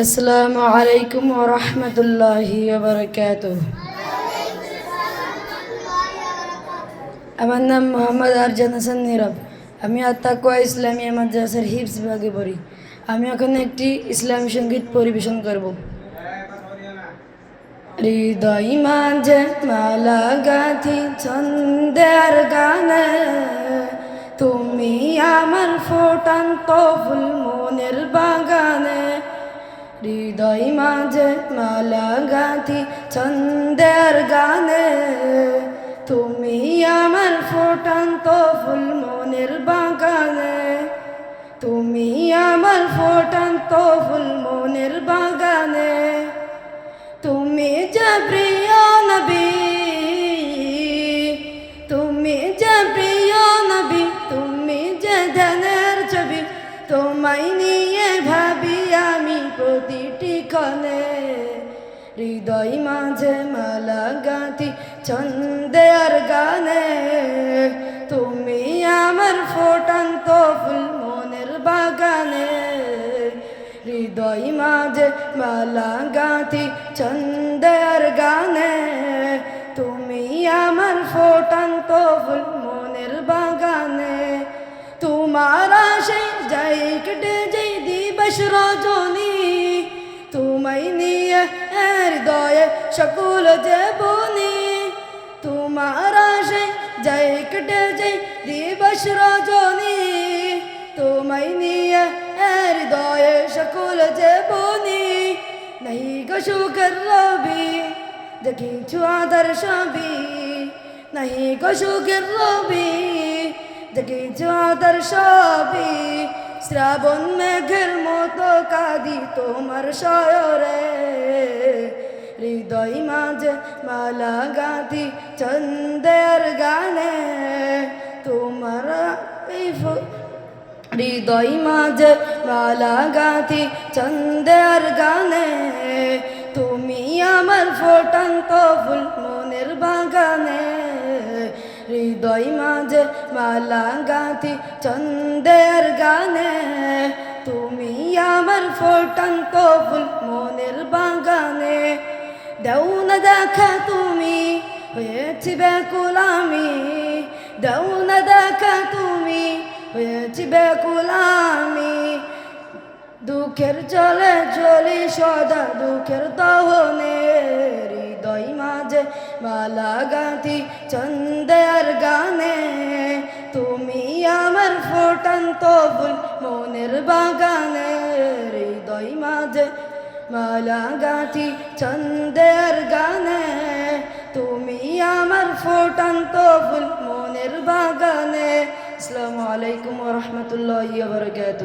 আসসালামু আলাইকুম ওরহমতুল্লাহি ওবরকাত আমার নাম মোহাম্মদ আরজান হাসান নীরব। আমি আত্মাকুয়া ইসলামিয়া মাদ্রাসার হিপস বিভাগে পড়ি। আমি এখন একটি ইসলামী সংগীত পরিবেশন করব। হৃদয় মাঝে মালা গাথি ছন্দের গানে। তুমি আমার ফোটান্ত ফুল মনের বাগানে। হৃদয় মাঝে মালা গাঁথি ছন্দের গানে। তুমি আমার ফোটান্ত ফুল মনের বাগানে। তুমি আমার ফোটান্ত ফুল মনের বাগানে। তুমি যে ক্ষণে হৃদয় মাঝে মালা গাঁথি ছন্দে আর গানে। তুমি আমার ফোটান্ত ফুল মনের বাগানে, হৃদয় মাঝে মালা গাঁথি ছন্দের গানে। তুমি আমার ফোটান্ত ফুল মনের বাগানে, তোমার আশাই যাই কেটে সকল যে বনি তোমার আশাই যাই কেটে যাই দিবস রজনী। তোমায় নিয়ে হৃদয়ে সকল যে বনি নাই গো সুখের রবি যে কিছু আদর্শ বি নাই গো সুখের রবি যে কিছু আদর্শ বি শ্রাবণ মেঘের মতো কাঁদি তোমার শয়রে। হৃদয় মাঝে মালা গাঁথি চন্দের গানে। তোমার হৃদয় মাঝে মালা গাঁথি চন্দের গানে। তুমি আমার ফোটান্ত ফুল মনের বাগানে। হৃদয় মাঝে মালা গাঁথি চন্দের গানে। তুমি আমার ফোটান্ত ফুল দেও না দেখা তুমি হয়েছি ব্যাকুল আমি দেও না দেখা তুমি হয়েছি ব্যাকুল আমি দুঃখের চলে চলি সদা, দুঃখের দহনে হৃদয় মাঝে মালা গাঁথি চন্দের গানে। তুমি আমার ফোটান্ত ফুল মনের বাগানে, হৃদয় মাঝে মালা গাঁথি চন্দের গানে তুমি আমার ফোটান্ত ফুল মনের বাগানে। আসসালামু আলাইকুম রহমতুল্লাহ বরকাত